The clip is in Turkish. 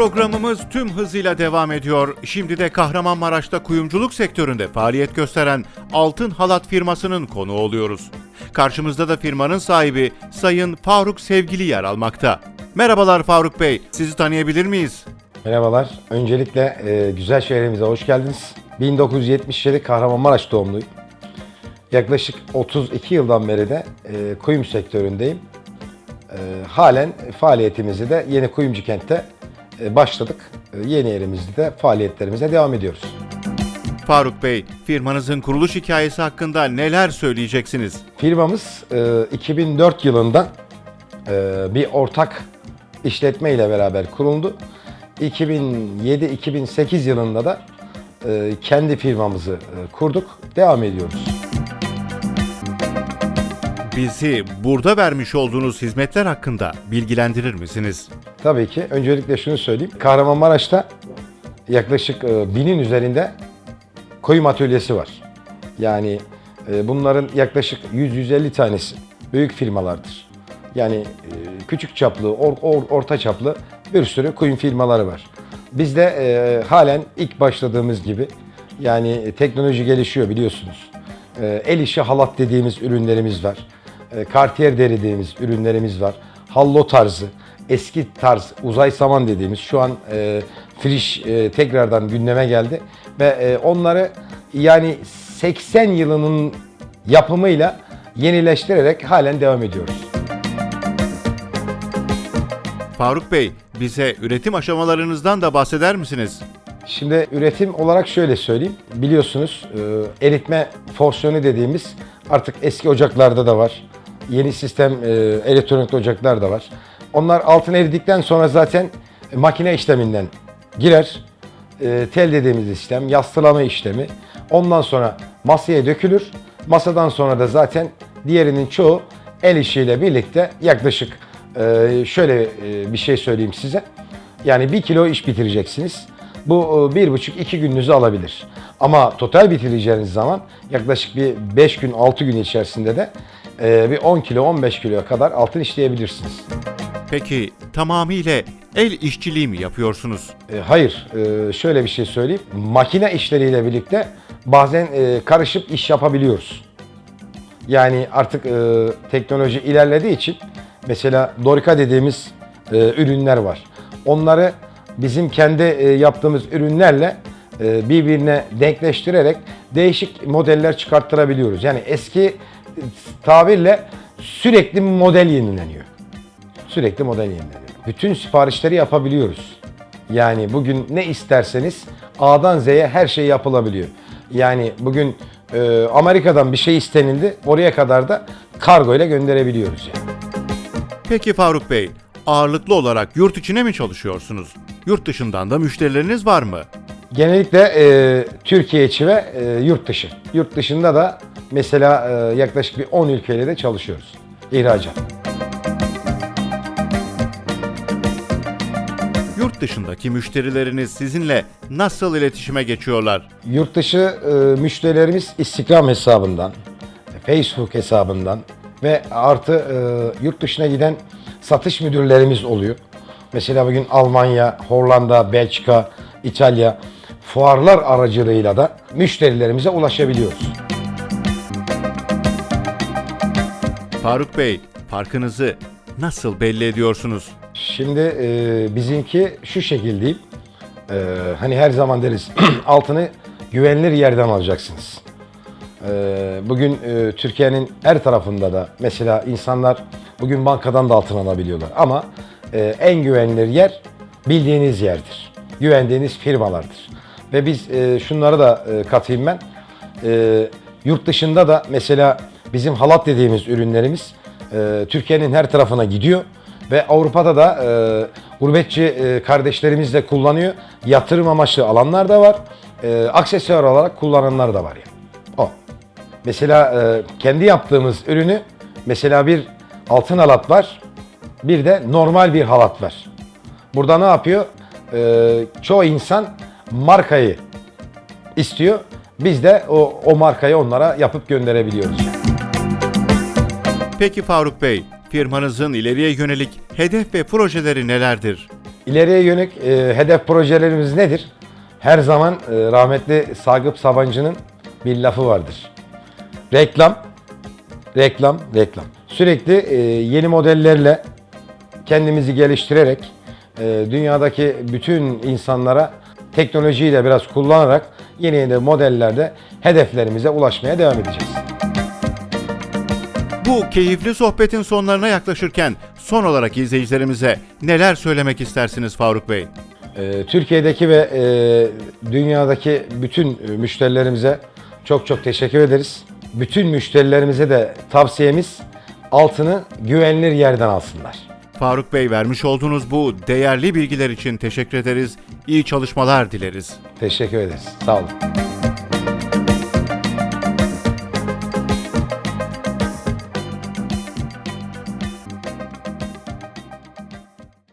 Programımız tüm hızıyla devam ediyor. Şimdi de Kahramanmaraş'ta kuyumculuk sektöründe faaliyet gösteren Altın Halat firmasının konu oluyoruz. Karşımızda da firmanın sahibi Sayın Faruk Sevgili yer almakta. Merhabalar Faruk Bey, sizi tanıyabilir miyiz? Merhabalar. Öncelikle e, güzel şehrimize hoş geldiniz. 1977 Kahramanmaraş doğumluyum. Yaklaşık 32 yıldan beri de e, kuyum sektöründeyim. E, halen faaliyetimizi de yeni kuyumcu kentte başladık. E, yeni yerimizde de faaliyetlerimize devam ediyoruz. Faruk Bey, firmanızın kuruluş hikayesi hakkında neler söyleyeceksiniz? Firmamız e, 2004 yılında e, bir ortak işletme ile beraber kuruldu. 2007-2008 yılında da e, kendi firmamızı e, kurduk. Devam ediyoruz. Bizi burada vermiş olduğunuz hizmetler hakkında bilgilendirir misiniz? Tabii ki. Öncelikle şunu söyleyeyim. Kahramanmaraş'ta yaklaşık e, binin üzerinde kuyum atölyesi var. Yani e, bunların yaklaşık 100-150 tanesi büyük firmalardır. Yani e, küçük çaplı, or- or- orta çaplı bir sürü kuyum firmaları var. Biz de e, halen ilk başladığımız gibi yani teknoloji gelişiyor biliyorsunuz. E, el işi halat dediğimiz ürünlerimiz var. E, Cartier dediğimiz ürünlerimiz var. Hallo tarzı, eski tarz uzay saman dediğimiz şu an e, friş e, tekrardan gündeme geldi ve e, onları yani 80 yılının yapımıyla yenileştirerek halen devam ediyoruz. Faruk Bey, bize üretim aşamalarınızdan da bahseder misiniz? Şimdi üretim olarak şöyle söyleyeyim. Biliyorsunuz e, eritme fonksiyonu dediğimiz artık eski ocaklarda da var. Yeni sistem e, elektronik ocaklar da var. Onlar altın eridikten sonra zaten makine işleminden girer. E, tel dediğimiz işlem, yastılama işlemi. Ondan sonra masaya dökülür. Masadan sonra da zaten diğerinin çoğu el işiyle birlikte yaklaşık e, şöyle e, bir şey söyleyeyim size. Yani bir kilo iş bitireceksiniz. Bu e, bir buçuk iki gününüzü alabilir. Ama total bitireceğiniz zaman yaklaşık bir 5 gün 6 gün içerisinde de e, bir 10 kilo 15 kiloya kadar altın işleyebilirsiniz. Peki tamamıyla el işçiliği mi yapıyorsunuz? E, Hayır, e, şöyle bir şey söyleyeyim. Makine işleriyle birlikte bazen e, karışıp iş yapabiliyoruz. Yani artık e, teknoloji ilerlediği için mesela Dorika dediğimiz e, ürünler var. Onları bizim kendi e, yaptığımız ürünlerle e, birbirine denkleştirerek değişik modeller çıkarttırabiliyoruz. Yani eski tabirle sürekli model yenileniyor. Sürekli model yenileniyor. Bütün siparişleri yapabiliyoruz. Yani bugün ne isterseniz A'dan Z'ye her şey yapılabiliyor. Yani bugün e, Amerika'dan bir şey istenildi, oraya kadar da kargo ile gönderebiliyoruz yani. Peki Faruk Bey, ağırlıklı olarak yurt içine mi çalışıyorsunuz? Yurt dışından da müşterileriniz var mı? Genellikle e, Türkiye içi ve e, yurt dışı. Yurt dışında da mesela e, yaklaşık bir 10 ülkeyle de çalışıyoruz. İhracat. Yurt dışındaki müşterileriniz sizinle nasıl iletişime geçiyorlar? Yurt dışı e, müşterilerimiz Instagram hesabından, Facebook hesabından ve artı e, yurt dışına giden satış müdürlerimiz oluyor. Mesela bugün Almanya, Hollanda, Belçika, İtalya fuarlar aracılığıyla da müşterilerimize ulaşabiliyoruz. Faruk Bey, farkınızı nasıl belli ediyorsunuz? Şimdi e, bizimki şu şekil diyeyim. E, hani her zaman deriz altını güvenilir yerden alacaksınız. E, bugün e, Türkiye'nin her tarafında da mesela insanlar bugün bankadan da altın alabiliyorlar. Ama e, en güvenilir yer bildiğiniz yerdir. Güvendiğiniz firmalardır. Ve biz e, şunları da e, katayım ben. E, yurt dışında da mesela bizim halat dediğimiz ürünlerimiz e, Türkiye'nin her tarafına gidiyor. Ve Avrupa'da da e, gurbetçi e, kardeşlerimiz de kullanıyor. Yatırım amaçlı alanlar da var. E, aksesuar olarak kullananlar da var yani. O. Mesela e, kendi yaptığımız ürünü mesela bir altın halat var. Bir de normal bir halat var. Burada ne yapıyor? E, çoğu insan markayı istiyor. Biz de o, o markayı onlara yapıp gönderebiliyoruz. Peki Faruk Bey, firmanızın ileriye yönelik hedef ve projeleri nelerdir? İleriye yönelik e, hedef projelerimiz nedir? Her zaman e, rahmetli Sagıp Sabancı'nın bir lafı vardır. Reklam, reklam, reklam. Sürekli e, yeni modellerle kendimizi geliştirerek e, dünyadaki bütün insanlara teknolojiyi de biraz kullanarak yeni yeni modellerde hedeflerimize ulaşmaya devam edeceğiz. Bu keyifli sohbetin sonlarına yaklaşırken son olarak izleyicilerimize neler söylemek istersiniz Faruk Bey? Ee, Türkiye'deki ve e, dünyadaki bütün müşterilerimize çok çok teşekkür ederiz. Bütün müşterilerimize de tavsiyemiz altını güvenilir yerden alsınlar. Faruk Bey vermiş olduğunuz bu değerli bilgiler için teşekkür ederiz. İyi çalışmalar dileriz. Teşekkür ederiz. Sağ olun.